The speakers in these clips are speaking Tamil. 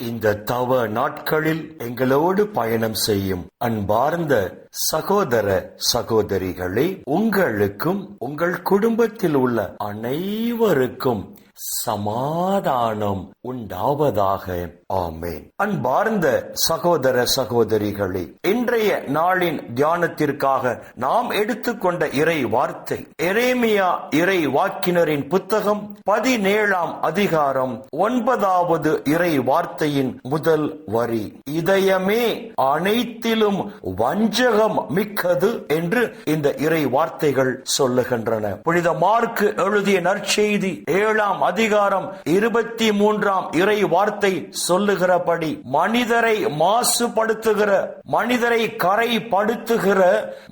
இந்த தவ நாட்களில் எங்களோடு பயணம் செய்யும் அன்பார்ந்த சகோதர சகோதரிகளே உங்களுக்கும் உங்கள் குடும்பத்தில் உள்ள அனைவருக்கும் சமாதானம் உண்டாவதாக. ஆமேன். அன்பார்ந்த சகோதர சகோதரிகளே இன்றைய நாளின் தியானத்திற்காக நாம் எடுத்துக்கொண்ட இறை வார்த்தை எரேமியா இறை வாக்கினரின் புத்தகம் பதினேழாம் அதிகாரம் ஒன்பதாவது இறை வார்த்தையின் முதல் வரி. இதயமே அனைத்திலும் வஞ்சகம் மிக்கது என்று இந்த இறை வார்த்தைகள் சொல்லுகின்றன. புனித மார்க்கு எழுதிய நற்செய்தி ஏழாம் அதிகாரம் இருபத்தி மூன்றாம் இறை வார்த்தை சொல்லுகிறபடி மனிதரை மாசுபடுத்துகிற மனிதரை கரைப்படுத்துகிற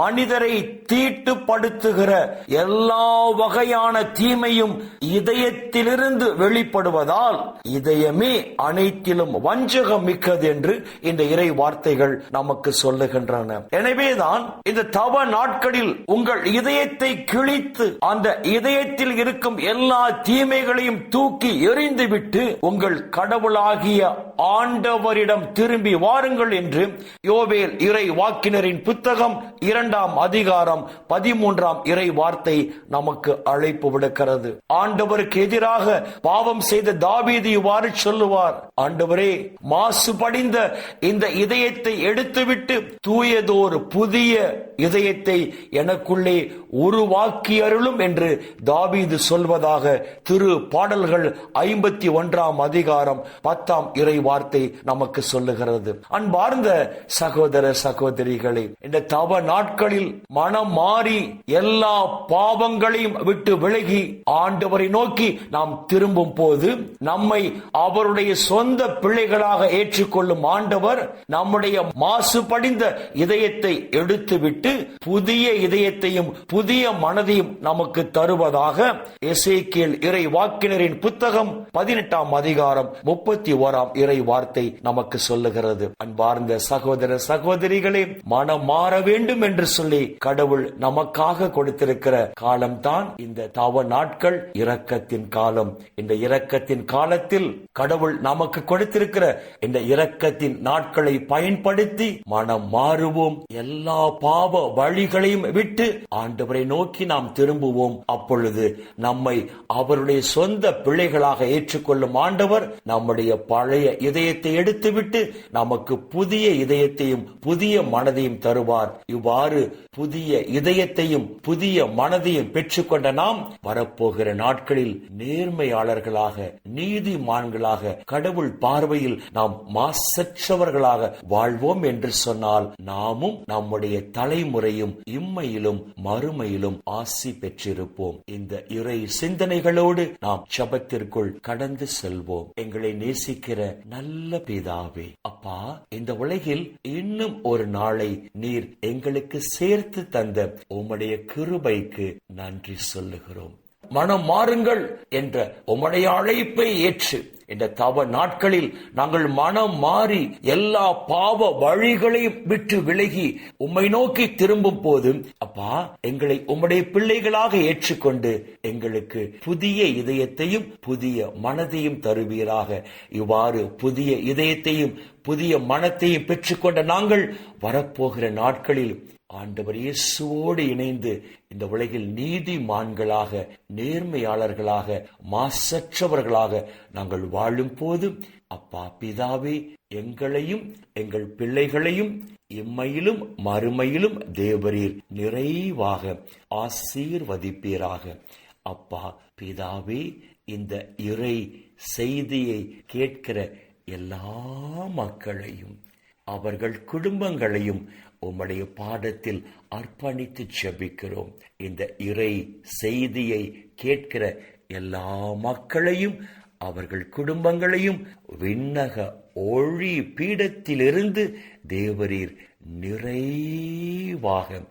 மனிதரை தீட்டுப்படுத்துகிற எல்லா வகையான தீமையும் இதயத்திலிருந்து வெளிப்படுவதால் இதயமே அனைத்திலும் வஞ்சகம் மிக்கது என்று இந்த இறை வார்த்தைகள் நமக்கு சொல்லுகின்றன. எனவேதான் இந்த தவ நாட்களில் உங்கள் இதயத்தை கிழித்து அந்த இதயத்தில் இருக்கும் எல்லா தீமைகளையும் தூக்கி எறிந்துவிட்டு உங்கள் கடவுளாகிய ஆண்டவரிடம் திரும்பி வாருங்கள் என்று யோவேல் இறை வாக்கினரின் புத்தகம் இரண்டாம் அதிகாரம் பதிமூன்றாம் இறை வார்த்தை நமக்கு அழைப்பு விடுக்கிறது. ஆண்டவருக்கு எதிராக பாவம் செய்த தாவீது இவ்வாறு சொல்லுவார். ஆண்டவரே மாசுபடிந்த இந்த இதயத்தை எடுத்துவிட்டு தூயதோர் புதிய இதயத்தை எனக்குள்ளே உருவாக்கி அருளும் என்று தாவீது சொல்வதாக திரு பாடல்கள் ஐம்பத்தி ஒன்றாம் அதிகாரம் பத்தாம் இறை வார்த்தை நமக்கு சொல்லுகிறது. அன்பார்ந்த சகோதர சகோதரிகளே இந்த தவ நாட்களில் மனம் மாறி எல்லா பாவங்களையும் விட்டு விலகி ஆண்டவரை நோக்கி நாம் திரும்பும் போது நம்மை அவருடைய சொந்த பிள்ளைகளாக ஏற்றுக்கொள்ளும் ஆண்டவர் நம்முடைய மாசு படிந்த இதயத்தை எடுத்துவிட்டு புதிய இதயத்தையும் புதிய மனதையும் நமக்கு தருவதாக இசைக்கியல் இறை வாக்கினரின் புத்தகம் பதினெட்டாம் அதிகாரம் முப்பத்தி ஓராம் இறை வார்த்தை நமக்கு சொல்லுகிறது. அன்பார்ந்த சகோதர சகோதரிகளே மனம் மாற வேண்டும் என்று சொல்லி கடவுள் நமக்காக கொடுத்திருக்கிற காலம்தான் இந்த தவ நாட்கள் இரக்கத்தின் காலம். இந்த இரக்கத்தின் காலத்தில் கடவுள் நமக்கு கொடுத்திருக்கிற இந்த இரக்கத்தின் நாட்களை பயன்படுத்தி மனம் மாறுவோம். எல்லா பாவ வழிகளையும் விட்டு ஆண்டவரை நோக்கி நாம் திரும்புவோம். அப்பொழுது நம்மை அவருடைய சொந்த பிள்ளைகளாக ஏற்றுக்கொள்ளும் ஆண்டவர் நம்முடைய பழைய இதயத்தை எடுத்துவிட்டு நமக்கு புதிய இதயத்தையும் புதிய மனதையும் தருவார். இவ்வாறு புதிய இதயத்தையும் புதிய மனதையும் பெற்றுக்கொண்ட நாம் வரப்போகிற நாட்களில் நேர்மையாளர்களாக நீதிமான்களாக கடவுள் பார்வையில் நாம் மாசற்றவர்களாக வாழ்வோம் என்று சொன்னால் நாமும் நம்முடைய தலைமுறையும் இம்மையிலும் மறுமையிலும் ஆசி பெற்றிருப்போம். இந்த இறை சிந்தனைகளோடு நாம் ஜபத்திற்குள் கடந்து செல்வோம். எங்களை நேசிக்கிற நல்ல பிதாவே. அப்பா இந்த உலகில் இன்னும் ஒரு நாளை நீர் எங்களுக்கு சேர்த்து தந்த உம்முடைய கிருபைக்கு நன்றி சொல்லுகிறோம். மனம் மாறுங்கள் என்ற உம்முடைய அழைப்பை ஏற்று இந்த தவ நாட்களில் நாங்கள் மனம் மாறி எல்லா பாவ வழிகளையும் விட்டு விலகி உம்மை நோக்கி திரும்பும் போது அப்பா எங்களை உம்முடைய பிள்ளைகளாக ஏற்றுக்கொண்டு எங்களுக்கு புதிய இதயத்தையும் புதிய மனதையும் தருவீராக. இவ்வாறு புதிய இதயத்தையும் புதிய மனத்தையும் பெற்றுக்கொண்ட நாங்கள் வரப்போகிற நாட்களில் ஆண்டவர் இயேசுவோடு இணைந்து இந்த உலகில் நீதிமான்களாக நேர்மையாளர்களாக மாசற்றவர்களாக நாங்கள் வாழும் போது அப்பா பிதாவே எங்களையும் எங்கள் பிள்ளைகளையும் இம்மையிலும் மறுமையிலும் தேவரீர் நிறைவாக ஆசீர்வதிப்பீராக. அப்பா பிதாவே இந்த இறை செய்தியை கேட்கிற எல்லா மக்களையும் அவர்கள் குடும்பங்களையும் உம்முடைய பாதத்தில் அர்ப்பணித்து ஜெபிக்கிறோம் இந்த இறை செய்தியை கேட்கிற எல்லா மக்களையும் அவர்கள் குடும்பங்களையும் விண்ணக ஒழி பீடத்திலிருந்து தேவரீர் நிறைவாக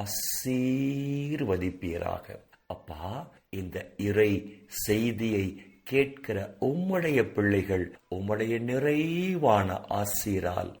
ஆசீர்வதிப்பீராக. அப்பா இந்த இறை செய்தியை கேட்கிற உம்முடைய பிள்ளைகள் உம்முடைய நிறைவான ஆசீரால்